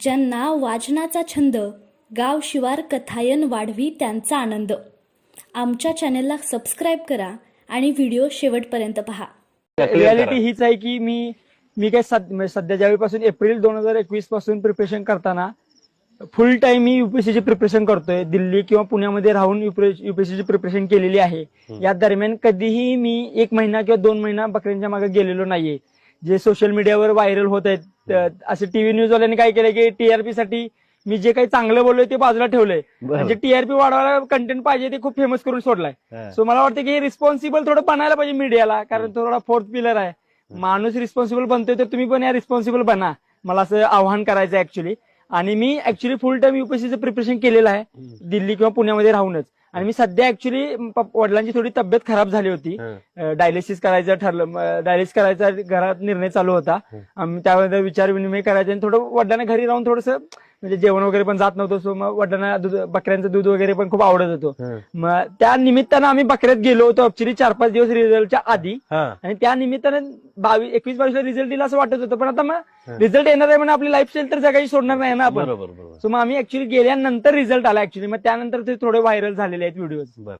ज्यांना वाचनाचा छंद गाव शिवार कथायन वाढवी त्यांचा आनंद. आमच्या चॅनेलला सबस्क्राईब करा आणि व्हिडिओ शेवटपर्यंत पहा. रियालिटी हीच आहे की मी मी काय सद- सध्या ज्यावेळीपासून एप्रिल दोन हजार एकवीसपासून प्रिपरेशन करताना फुल टाइम मी युपीएससीची प्रिपरेशन करतोय. दिल्ली किंवा पुण्यामध्ये राहून युपीएससीची प्रिपरेशन केलेली आहे. या दरम्यान कधीही मी एक महिना किंवा दोन महिना बकऱ्यांच्या मागे गेलेलो नाहीये. जे सोशल मीडियावर व्हायरल होत आहेत असे टीव्ही न्यूज वाल्यांनी काय केलं की टीआरपी साठी मी जे काही चांगलं बोललोय ते बाजूला ठेवलंय. म्हणजे टीआरपी वाढवायला कंटेंट पाहिजे ते खूप फेमस करून सोडलाय. सो मला वाटतं की रिस्पॉन्सिबल थोडं बनायला पाहिजे मीडियाला कारण तो थोडा फोर्थ पिलर आहे. माणूस रिस्पॉन्सिबल बनतोय तर तुम्ही पण या रिस्पॉन्सिबल बना. मला असं आव्हान करायचं ऍक्च्युली आणि मी ऍक्च्युली फुल टाइम युपीएससीचं प्रिपरेशन केलेलं आहे. दिल्ली किंवा पुण्यामध्ये राहूनच. आणि मी सध्या ऍक्च्युली वडिलांची थोडी तब्येत खराब झाली होती. डायलिसिस करायचं ठरलं डायलिसिस करायचा घरात निर्णय चालू होता. आम्ही विचार विनिमय करायचे आणि थोडं वडिलांना घरी राहून थोडंसं म्हणजे जेवण वगैरे पण जात नव्हतं सो मग वडिलांना दूध बकऱ्यांचं दूध वगैरे पण खूप आवडत होतं. मग त्या निमित्तानं आम्ही बकऱ्यात गेलो होतो ऍक्च्युली चार पाच दिवस रिझल्टच्या आधी. आणि त्या निमित्तानं बावीस एकवीस बावीसला रिझल्ट दिला असं वाटत होतं पण आता मग रिझल्ट येणार आहे म्हणजे आपली लाईफस्टाईल तर जगायची सोडणार नाही ना आपण. बरोबर बरोबर. सो मग आम्ही ऍक्च्युली गेल्यानंतर रिझल्ट आला ऍक्च्युली मग त्यानंतर ते थोडे व्हायरल झालेले आहेत व्हिडिओ बरं.